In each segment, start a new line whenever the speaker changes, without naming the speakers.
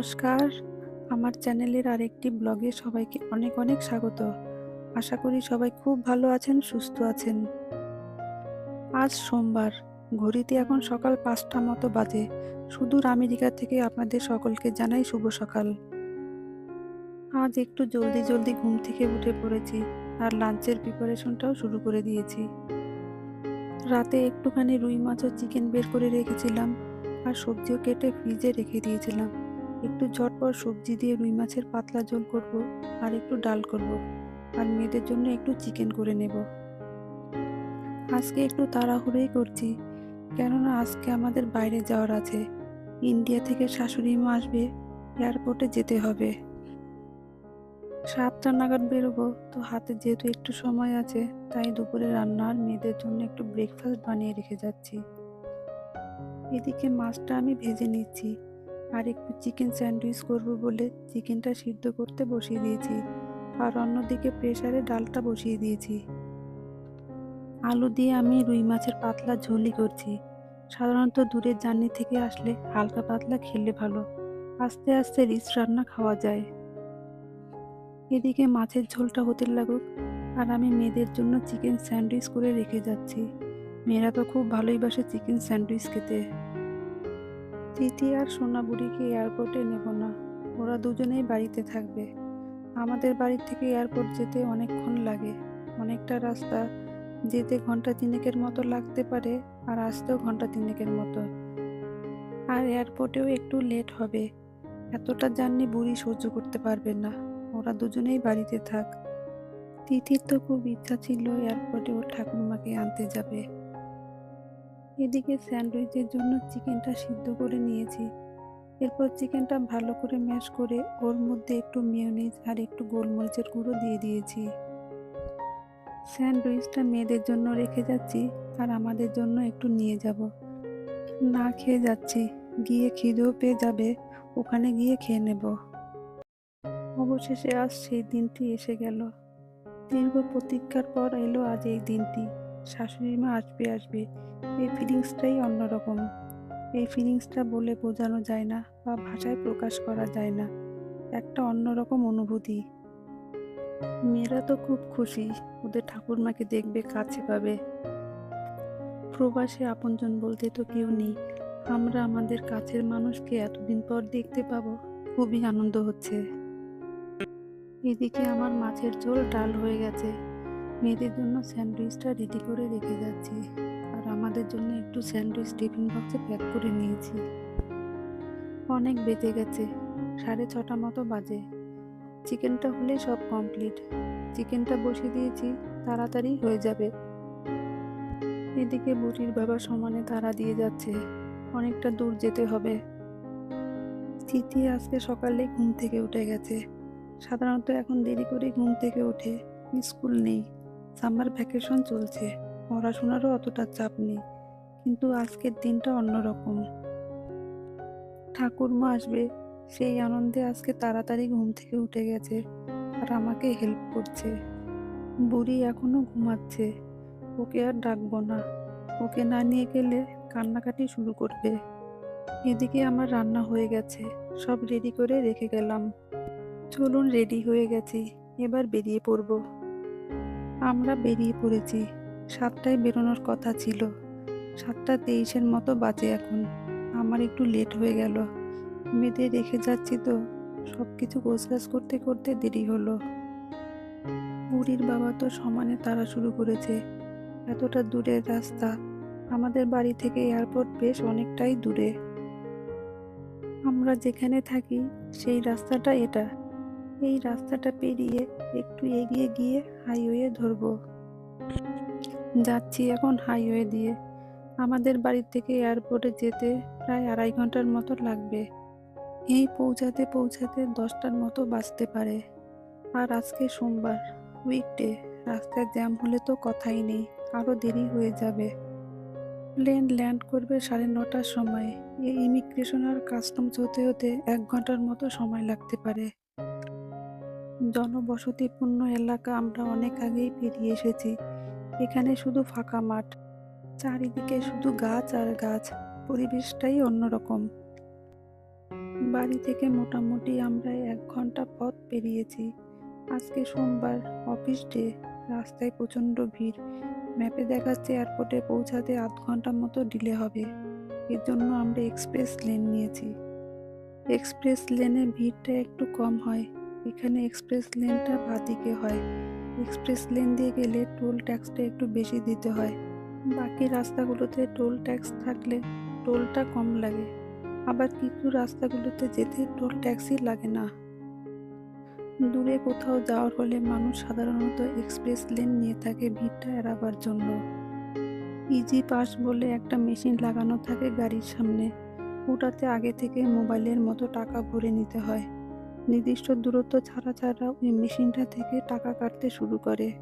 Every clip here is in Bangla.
নমস্কার। আমার চ্যানেলের আরেকটি ব্লগে সবাইকে অনেক অনেক স্বাগত। আশা করি সবাই খুব ভালো আছেন, সুস্থ আছেন। আজ সোমবার, ঘড়িতে এখন সকাল পাঁচটা মতো বাজে। সুদূর আমেরিকা থেকে আপনাদের সকলকে জানাই শুভ সকাল। আজ একটু জলদি জলদি ঘুম থেকে উঠে পড়েছি আর লাঞ্চের প্রিপারেশনটাও শুরু করে দিয়েছি। রাতে একটুখানি রুই মাছ ও চিকেন বের করে রেখেছিলাম আর সবজিও কেটে ফ্রিজে রেখে দিয়েছিলাম। একটু ঝটপট সবজি দিয়ে রুই মাছের পাতলা ঝোল করব আর একটু ডাল করব আর মেয়েদের জন্য একটু চিকেন করে নেব। আজকে একটু তাড়াহুড়োই করছি, কেননা আজকে আমাদের বাইরে যাওয়ার আছে। ইন্ডিয়া থেকে শাশুড়ি মা আসবে, এয়ারপোর্টে যেতে হবে। সাতটা নাগাদ বেরোবো, তো হাতে যেহেতু একটু সময় আছে, তাই দুপুরে রান্না আর মেয়েদের জন্য একটু ব্রেকফাস্ট বানিয়ে রেখে যাচ্ছি। এদিকে মাছটা আমি ভেজে নিচ্ছি। আর একটু চিকেন স্যান্ডউইচ করব বলে চিকেনটা সিদ্ধ করতে বসিয়ে দিয়েছি। আর অন্যদিকে প্রেশারে ডালটা বসিয়ে দিয়েছি। আলু দিয়ে আমি রুই মাছের পাতলা ঝোলই করছি। সাধারণত দূরের জার্নি থেকে আসলে হালকা পাতলা খেলে ভালো। আস্তে আস্তে রিচ রান্না খাওয়া যায়। এদিকে মাছের ঝোলটা হতে লাগুক, আর আমি মেয়েদের জন্য চিকেন স্যান্ডউইচ করে রেখে যাচ্ছি। মেয়েরা তো খুব ভালোই বাসে চিকেন স্যান্ডউইচ খেতে। তিথি আর সোনা বুড়িকে এয়ারপোর্টে নেব না। ওরা দুজনেই বাড়িতে থাকবে। আমাদের বাড়ি থেকে এয়ারপোর্ট যেতে অনেকক্ষণ লাগে। অনেকটা রাস্তা যেতে ঘণ্টা তিনেকের মতো লাগতে পারে আর আসতেও ঘণ্টা তিনেকের মতো। আর এয়ারপোর্টেও একটু লেট হবে। এতটা জার্নি বুড়ি সহ্য করতে পারবে না। ওরা দুজনেই বাড়িতে থাক। তিথির তো খুব ইচ্ছা ছিল এয়ারপোর্টে ওর ঠাকুরমাকে আনতে যাবে। এদিকে স্যান্ডউইচের জন্য চিকেনটা সিদ্ধ করে নিয়েছি। এরপর চিকেনটা ভালো করে ম্যাশ করে ওর মধ্যে একটু মেয়োনিজ আর একটু গোলমরিচের গুঁড়ো দিয়ে দিয়েছি। স্যান্ডউইচটা মেয়েদের জন্য রেখে যাচ্ছি আর আমাদের জন্য একটু নিয়ে যাব। না খেয়ে যাচ্ছি, গিয়ে খিদেও পেয়ে যাবে, ওখানে গিয়ে খেয়ে নেব। অবশেষে আজ সেই দিনটি এসে গেল। দীর্ঘ প্রতীক্ষার পর এলো আজ এই দিনটি। শাশুড়ি মা আসবে আসবে। এই ফিলিংসটাই অন্যরকম। এই ফিলিংসটা বলে বোঝানো যায় না বা ভাষায় প্রকাশ করা যায় না। একটা অন্যরকম অনুভূতি। মেয়েরা তো খুব খুশি। ওদের ঠাকুরমাকে দেখবে, কাছে পাবে। প্রবাসে আপনজন বলতে তো কেউ নেই। আমরা আমাদের কাছের মানুষকে এতদিন পর দেখতে পাবো, খুবই আনন্দ হচ্ছে। এদিকে আমার মাছের ঝোল ডাল হয়ে গেছে। মেয়েদের জন্য স্যান্ডউইচটা রেডি করে রেখে যাচ্ছি। আর আমাদের জন্য একটু স্যান্ডউইচ টিফিন বক্সে প্যাক করে নিয়েছি। অনেক বেজে গেছে, সাড়ে ছটা মতো বাজে। চিকেনটা হলে সব কমপ্লিট চিকেনটা বসিয়ে দিয়েছি, তাড়াতাড়ি হয়ে যাবে। এদিকে বুড়ির বাবা সমানে তারা দিয়ে যাচ্ছে, অনেকটা দূর যেতে হবে। তিথি আজকে সকালে ঘুম থেকে উঠে গেছে। সাধারণত এখন দেরি করে ঘুম থেকে উঠে, স্কুল নেই। সামার ভ্যাকেশন চলছে। পড়াশোনারও অতটা চাপ নেই, কিন্তু আজকের দিনটা অন্যরকম। ঠাকুরমা আসবে, সেই আনন্দে আজকে তাড়াতাড়ি ঘুম থেকে উঠে গেছে আর আমাকে হেল্প করছে। বুড়ি এখনও ঘুমাচ্ছে, ওকে আর ডাকবো না। ওকে না নিয়ে গেলে কান্নাকাটি শুরু করবে। এদিকে আমার রান্না হয়ে গেছে, সব রেডি করে রেখে গেলাম। চলুন রেডি হয়ে গেছি, এবার বেরিয়ে পড়ব। আমরা বেরিয়ে পড়েছি। সাতটায় বেরোনোর কথা ছিল। সাতটা তেইশের মতো বাজে এখন। আমার একটু লেট হয়ে গেল। মেয়েদের রেখে যাচ্ছি তো। সব কিছু গোছগাছ করতে করতে দেরি হলো। বুড়ির বাবা তো সমানে তারা শুরু করেছে। এতটা দূরের রাস্তা। আমাদের বাড়ি থেকে এয়ারপোর্ট বেশ অনেকটাই দূরে। আমরা যেখানে থাকি, সেই রাস্তাটা এটা। এই রাস্তাটা পেরিয়ে একটু এগিয়ে গিয়ে হাইওয়ে ধরবো। যাচ্ছি এখন হাইওয়ে দিয়ে। আমাদের বাড়ি থেকে এয়ারপোর্টে যেতে প্রায় আড়াই ঘণ্টার মতো লাগবে। এই পৌঁছাতে পৌঁছাতে দশটার মতো বাজতে পারে। আর আজকে সোমবার উইকডে রাস্তায় জ্যাম হলে তো কথাই নেই আরও দেরি হয়ে যাবে। প্লেন ল্যান্ড করবে সাড়ে নটার সময়। এই ইমিগ্রেশন আর কাস্টমস হতে হতে এক ঘণ্টার মতো সময় লাগতে পারে। জনবসতিপূর্ণ এলাকা আমরা অনেক আগেই পেরিয়ে এসেছি। এখানে শুধু ফাঁকা মাঠ, চারিদিকে শুধু গাছ আর গাছ, পরিবেশটাই অন্যরকম। বাড়ি থেকে মোটামুটি আমরা এক ঘণ্টা পথ পেরিয়েছি। আজকে সোমবার, অফিস ডে, রাস্তায় প্রচণ্ড ভিড়। ম্যাপে দেখাচ্ছে এয়ারপোর্টে পৌঁছাতে আধ ঘণ্টার মতো ডিলে হবে। এর জন্য আমরা এক্সপ্রেস লেন নিয়েছি। এক্সপ্রেস লেনে ভিড়টা একটু কম হয়। এখানে এক্সপ্রেস লেনটা বাদিকে হয়। এক্সপ্রেস লেন দিয়ে গেলে টোল ট্যাক্সটা একটু বেশি দিতে হয়। বাকি রাস্তাগুলোতে টোল ট্যাক্স থাকলে টোলটা কম লাগে। আবার কিছু রাস্তাগুলোতে যেতে টোল ট্যাক্সই লাগে না। দূরে কোথাও যাওয়ার হলে মানুষ সাধারণত এক্সপ্রেস লেন নিয়ে থাকে ভিড়টা এড়াবার জন্য। ইজি পাস বলে একটা মেশিন লাগানো থাকে গাড়ির সামনে। ওটাতে আগে থেকে মোবাইলের মতো টাকা ভরে নিতে হয়। নির্দিষ্ট দূরত্ব ছাড়া ছাড়া ওই মেশিনটা থেকে টাকা কাটতে শুরু করে।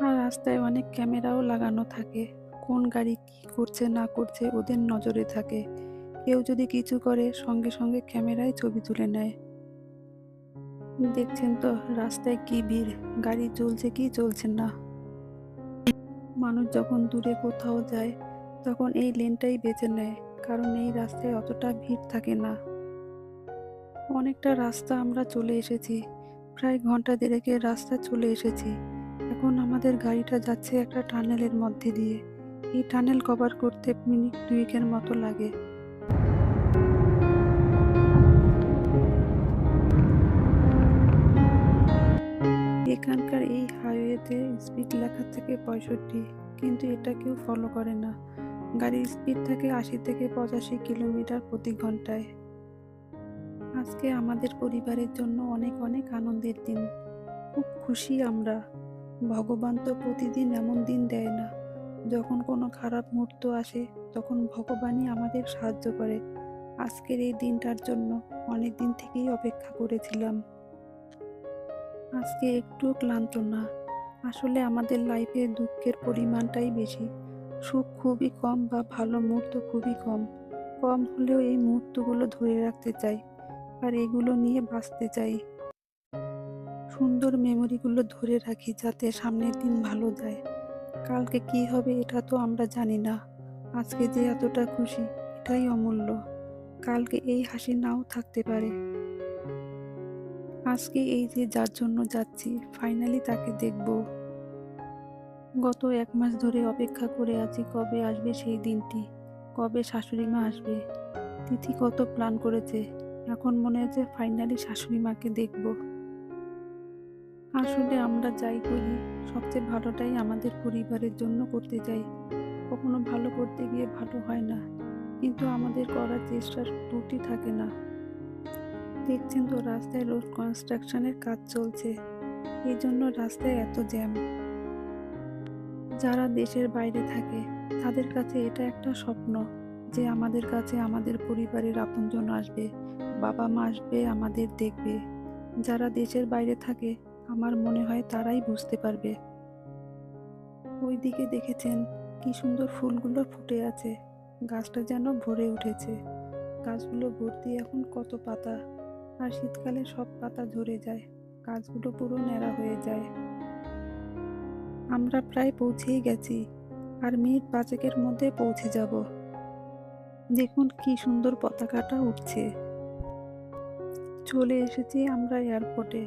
আর রাস্তায় অনেক ক্যামেরাও লাগানো থাকে। কোন গাড়ি কি করছে, না করছে ওদের নজরে থাকে। কেউ যদি কিছু করে, সঙ্গে সঙ্গে ক্যামেরায় ছবি তুলে নেয়। দেখছেন তো, রাস্তায় কি ভিড়? গাড়ি চলছে কি চলছে না? মানুষ যখন দূরে কোথাও যায়, তখন এই লেনটাই বেছে নেয়, কারণ এই রাস্তায় অতটা ভিড় থাকে না। অনেকটা রাস্তা আমরা চলে এসেছি। প্রায় ঘণ্টা দেড়েকের রাস্তা চলে এসেছি। এখন আমাদের গাড়িটা যাচ্ছে একটা টানেলের মধ্যে দিয়ে। এই টানেল কভার করতে মিনিট দুইকের মতো লাগে। এখানকার এই হাইওয়েতে স্পিড লেখা থেকে পঁয়ষট্টি, কিন্তু এটা কেউ ফলো করে না। গাড়ির স্পিড থাকে আশি থেকে পঁচাশি কিলোমিটার প্রতি ঘন্টায়। আজকে আমাদের পরিবারের জন্য অনেক অনেক আনন্দের দিন। খুব খুশি আমরা। ভগবান তো প্রতিদিন এমন দিন দেয় না। যখন কোনো খারাপ মুহূর্ত আসে, তখন ভগবানই আমাদের সাহায্য করে। আজকের এই দিনটার জন্য অনেক দিন থেকেই অপেক্ষা করেছিলাম। আজকে একটু ক্লান্ত না। আসলে আমাদের লাইফে দুঃখের পরিমাণটাই বেশি। সুখ খুবই কম বা ভালো মুহূর্ত খুবই কম। কম হলেও এই মুহূর্তগুলো ধরে রাখতে চাই। আর এগুলো নিয়ে বাঁচতে চাই। সুন্দর মেমোরিগুলো ধরে রাখি যাতে সামনের দিন ভালো যায়। কালকে কি হবে এটা তো আমরা জানি না। আজকে যে এতটা খুশি, এটাই অমূল্য। কালকে এই হাসি নাও থাকতে পারে। আজকে এই যে যার জন্য যাচ্ছি ফাইনালি তাকে দেখব। গত এক মাস ধরে অপেক্ষা করে আছি কবে আসবে সেই দিনটি, কবে শাশুড়ি মা আসবে। তিথি কত প্ল্যান করেছে এখন মনে হচ্ছে ফাইনালি শাশুড়ি মাকে দেখব। আসলে আমরা যাই করি, সবচেয়ে ভালোটাই আমাদের পরিবারের জন্য করতে চাই কখনো ভালো করতে গিয়ে ভালো হয় না, কিন্তু আমাদের করার চেষ্টার ত্রুটি থাকে না। দেখছেন তো রাস্তায় রোড কনস্ট্রাকশনের কাজ চলছে এই জন্য রাস্তায় এত জ্যাম যারা দেশের বাইরে থাকে, তাদের কাছে এটা একটা স্বপ্ন যে আমাদের কাছে আমাদের পরিবারের আপনজন আসবে। বাবা মা আসবে, আমাদের দেখবে। যারা দেশের বাইরে থাকে, আমার মনে হয় তারাই বুঝতে পারবে। ওইদিকে দেখেছেন কি সুন্দর ফুলগুলো ফুটে আছে। গাছটা যেন ভরে উঠেছে। গাছগুলো ভর্তি এখন কত পাতা। আর শীতকালে সব পাতা ঝরে যায়। গাছগুলো পুরো ন্যাড়া হয়ে যায়। আমরা প্রায় পৌঁছেই গেছি। আর মিনিট পাঁচেকের মধ্যে পৌঁছে যাব। দেখুন কি সুন্দর পতাকাটা উঠছে। চলে এসেছি আমরা এয়ারপোর্টে।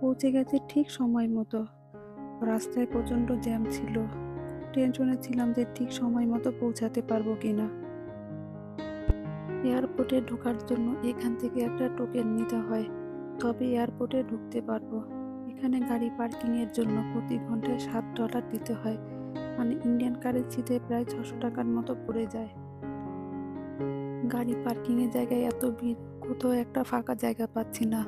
পৌঁছে গেছি ঠিক সময় মতো। রাস্তায় প্রচণ্ড জ্যাম ছিল। টেনশনে ছিলাম যে ঠিক সময় মতো পৌঁছাতে পারব কিনা। এয়ারপোর্টে ঢোকার জন্য এখান থেকে একটা টোকেন নিতে হয়। তবে এয়ারপোর্টে ঢুকতে পারব। এখানে গাড়ি পার্কিংয়ের জন্য প্রতি ঘন্টায় সাত ডলার দিতে হয়। মানে ইন্ডিয়ান কারেন্সিতে প্রায় ছশো টাকার মতো পড়ে যায়। গাড়ি পার্কিংয়ের জায়গায় এত ভিড়। কোথাও একটা ফাঁকা জায়গা পাচ্ছি না।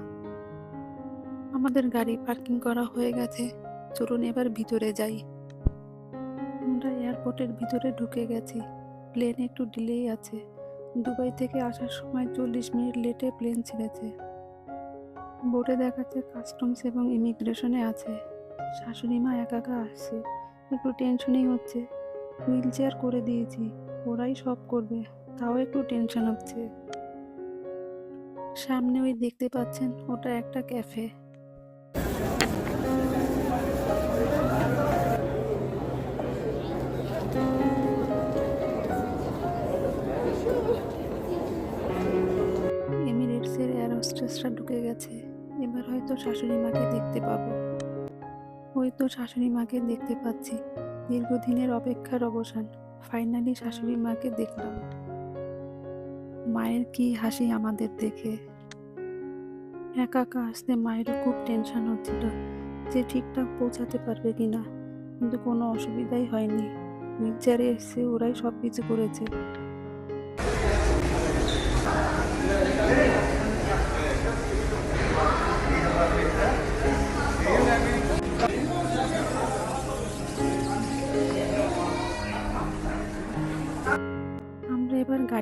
আমাদের গাড়ি পার্কিং করা হয়ে গেছে। চলুন এবার ভিতরে যাই। আমরা এয়ারপোর্টের ভিতরে ঢুকে গেছি। প্লেন একটু ডিলেই আছে। দুবাই থেকে আসার সময় চল্লিশ মিনিট লেটে প্লেন ছেড়েছে। বোর্ডে দেখাচ্ছে কাস্টমস এবং ইমিগ্রেশনে আছে। শাশুড়ি মা একা একা আসছে। একটু টেনশনই হচ্ছে। হুইল চেয়ার করে দিয়েছি। ওরাই সব করবে। তাও একটু টেনশন হচ্ছে। সামনে ওই দেখতে পাচ্ছেন, ওটা একটা ক্যাফে। স্ট্রেসটা ঢুকে গেছে। এবার হয়তো শাশুড়ি মাকে দেখতে পাবো। ওই তো শাশুড়ি মাকে দেখতে পাচ্ছি। দীর্ঘদিনের অপেক্ষার অবসান। ফাইনালি শাশুড়ি মাকে দেখলাম। মায়ের কি হাসি আমাদের দেখে? একা একা আসতে মায়েরও খুব টেনশন হচ্ছিল যে ঠিকঠাক পৌঁছাতে পারবে কিনা। কিন্তু কোনো অসুবিধাই হয়নি। নির্চারে এসে ওরাই সব কিছু করেছে।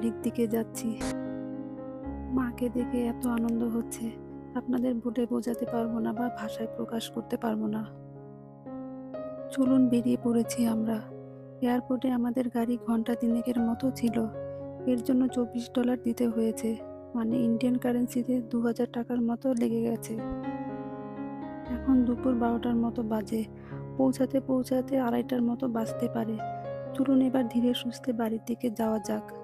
এবার গাড়ির দিকে যাচ্ছি। মাকে দেখে এত আনন্দ হচ্ছে। আপনাদের বলে বোঝাতে পারব না বা ভাষায় প্রকাশ করতে পারব না। চলুন বেরিয়ে পড়েছি আমরা। এয়ারপোর্টে আমাদের গাড়ি ঘণ্টা তিনেকের মতো ছিল। এর জন্য চব্বিশ ডলার দিতে হয়েছে। মানে ইন্ডিয়ান কারেন্সিতে দু হাজার টাকার মতো লেগে গেছে। এখন দুপুর বারোটার মতো বাজে। পৌঁছাতে পৌঁছাতে আড়াইটার মতো বাজতে পারে। চলুন এবার ধীরে সুস্থে বাড়ির দিকে যাওয়া যাক।